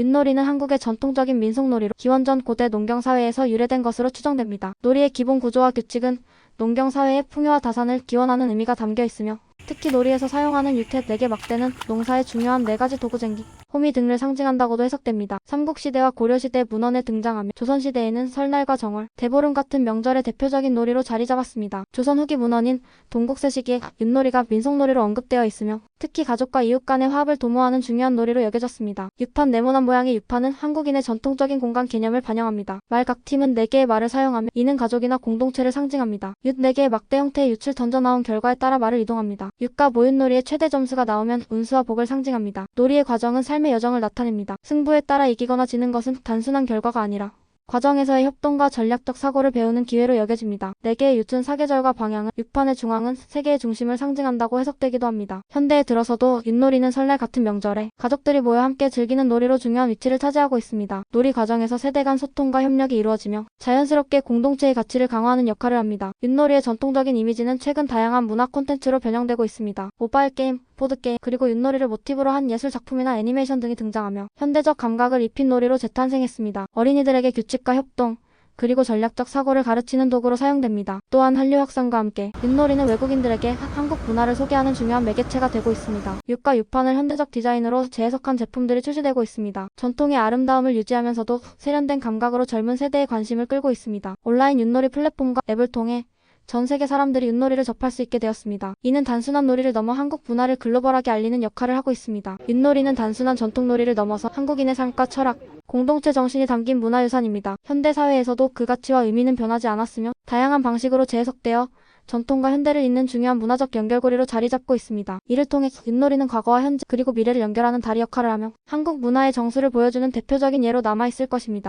윷놀이는 한국의 전통적인 민속놀이로 기원전 고대 농경사회에서 유래된 것으로 추정됩니다. 놀이의 기본 구조와 규칙은 농경사회의 풍요와 다산을 기원하는 의미가 담겨 있으며 특히 놀이에서 사용하는 유태, 내개, 막대는 농사의 중요한 네 가지 도구쟁기, 호미 등을 상징한다고도 해석됩니다. 삼국시대와 고려시대 문헌에 등장하며 조선시대에는 설날과 정월, 대보름 같은 명절의 대표적인 놀이로 자리 잡았습니다. 조선 후기 문헌인 동국세 시기에 윷놀이가 민속놀이로 언급되어 있으며 특히 가족과 이웃 간의 화합을 도모하는 중요한 놀이로 여겨졌습니다. 유판 네모난 모양의 유판은 한국인의 전통적인 공간 개념을 반영합니다. 말 각 팀은 4개의 말을 사용하며 이는 가족이나 공동체를 상징합니다. 윷 4개의 막대 형태의 윷을 던져 나온 결과에 따라 말을 이동합니다. 윷과 모윷놀이의 최대 점수가 나오면 운수와 복을 상징합니다. 놀이의 과정은 삶의 여정을 나타냅니다. 승부에 따라 이기거나 지는 것은 단순한 결과가 아니라 과정에서의 협동과 전략적 사고를 배우는 기회로 여겨집니다. 4개의 윷은 사계절과 방향은 육판의 중앙은 세계의 중심을 상징한다고 해석되기도 합니다. 현대에 들어서도 윷놀이는 설날 같은 명절에 가족들이 모여 함께 즐기는 놀이로 중요한 위치를 차지하고 있습니다. 놀이 과정에서 세대 간 소통과 협력이 이루어지며 자연스럽게 공동체의 가치를 강화하는 역할을 합니다. 윷놀이의 전통적인 이미지는 최근 다양한 문화 콘텐츠로 변형되고 있습니다. 모바일 게임, 보드게임, 그리고 윷놀이를 모티브로 한 예술 작품이나 애니메이션 등이 등장하며 현대적 감각을 입힌 놀이로 재탄생했습니다. 어린이들에게 규칙 과 협동, 그리고 전략적 사고를 가르치는 도구로 사용됩니다. 또한 한류 확산과 함께 윷놀이는 외국인들에게 하- 한국 문화를 소개하는 중요한 매개체가 되고 있습니다. 윷과 윷판을 현대적 디자인으로 재해석한 제품들이 출시되고 있습니다. 전통의 아름다움을 유지하면서도 세련된 감각으로 젊은 세대의 관심을 끌고 있습니다. 온라인 윷놀이 플랫폼과 앱을 통해 전 세계 사람들이 윷놀이를 접할 수 있게 되었습니다. 이는 단순한 놀이를 넘어 한국 문화를 글로벌하게 알리는 역할을 하고 있습니다. 윷놀이는 단순한 전통놀이를 넘어서 한국인의 삶과 철학, 공동체 정신이 담긴 문화유산입니다. 현대 사회에서도 그 가치와 의미는 변하지 않았으며 다양한 방식으로 재해석되어 전통과 현대를 잇는 중요한 문화적 연결고리로 자리 잡고 있습니다. 이를 통해 윷놀이는 과거와 현재 그리고 미래를 연결하는 다리 역할을 하며 한국 문화의 정수를 보여주는 대표적인 예로 남아있을 것입니다.